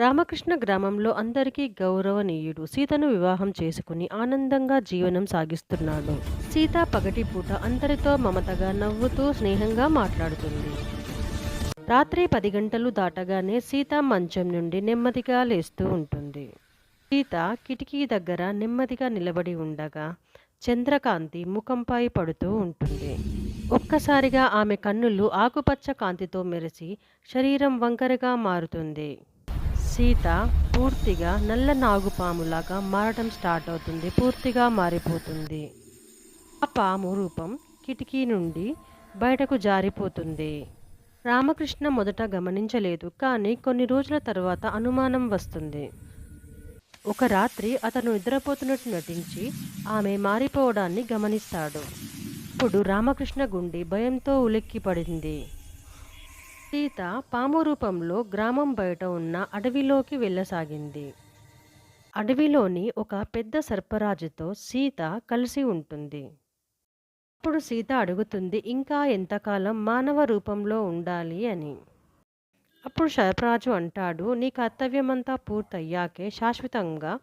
రామకృష్ణ గ్రామంలో అందరికీ గౌరవనీయుడు. సీతను వివాహం చేసుకుని ఆనందంగా జీవనం సాగిస్తున్నాడు. సీత పగటి పూట అందరితో మమతగా నవ్వుతూ స్నేహంగా మాట్లాడుతుంది. రాత్రి పది గంటలు దాటగానే సీత మంచం నుండి నెమ్మదిగా లేస్తూ ఉంటుంది. సీత కిటికీ దగ్గర నెమ్మదిగా నిలబడి ఉండగా చంద్రకాంతి ముఖంపై పడుతూ ఉంటుంది. ఒక్కసారిగా ఆమె కన్నులు ఆకుపచ్చ కాంతితో మెరిసి శరీరం వంకరగా మారుతుంది. సీత పూర్తిగా నల్ల నాగుపాములాగా మారడం స్టార్ట్ అవుతుంది. పూర్తిగా మారిపోతుంది. ఆ పాము రూపం కిటికీ నుండి బయటకు జారిపోతుంది. రామకృష్ణ మొదట గమనించలేదు కానీ కొన్ని రోజుల తర్వాత అనుమానం వస్తుంది. ఒక రాత్రి అతను నిద్రపోతున్నట్టు నటించి ఆమె మారిపోవడాన్ని గమనిస్తాడు. ఇప్పుడు రామకృష్ణ గుండె భయంతో ఉలిక్కిపడింది. సీత పాము రూపంలో గ్రామం బయట ఉన్న అడవిలోకి వెళ్ళసాగింది. అడవిలోని ఒక పెద్ద సర్పరాజుతో సీత కలిసి ఉంటుంది. అప్పుడు సీత అడుగుతుంది ఇంకా ఎంతకాలం మానవ రూపంలో ఉండాలి అని? అప్పుడు సర్పరాజు అంటాడు నీ కర్తవ్యమంతా పూర్తయ్యాకే శాశ్వతంగా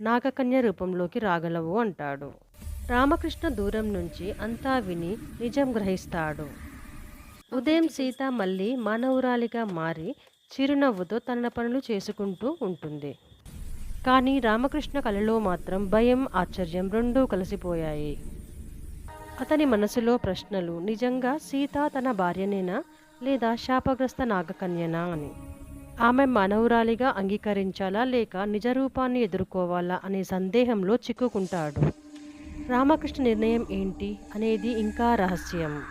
నాగకన్య రూపంలోకి రాగలవు అంటాడు. రామకృష్ణ దూరం నుంచి అంతా విని నిజం గ్రహిస్తాడు. ఉదయం సీత మళ్ళీ మానవురాలిగా మారి చిరునవ్వుతో తన పనులు చేసుకుంటూ ఉంటుంది. కానీ రామకృష్ణ కళలో మాత్రం భయం ఆశ్చర్యం రెండూ కలిసిపోయాయి. అతని మనసులో ప్రశ్నలు నిజంగా సీత తన భార్యనేనా లేదా శాపగ్రస్త నాగకన్యనా అని. ఆమె మానవురాలిగా అంగీకరించాలా లేక నిజరూపాన్ని ఎదుర్కోవాలా అనే సందేహంలో చిక్కుకుంటాడు. రామకృష్ణ నిర్ణయం ఏంటి అనేది ఇంకా రహస్యం.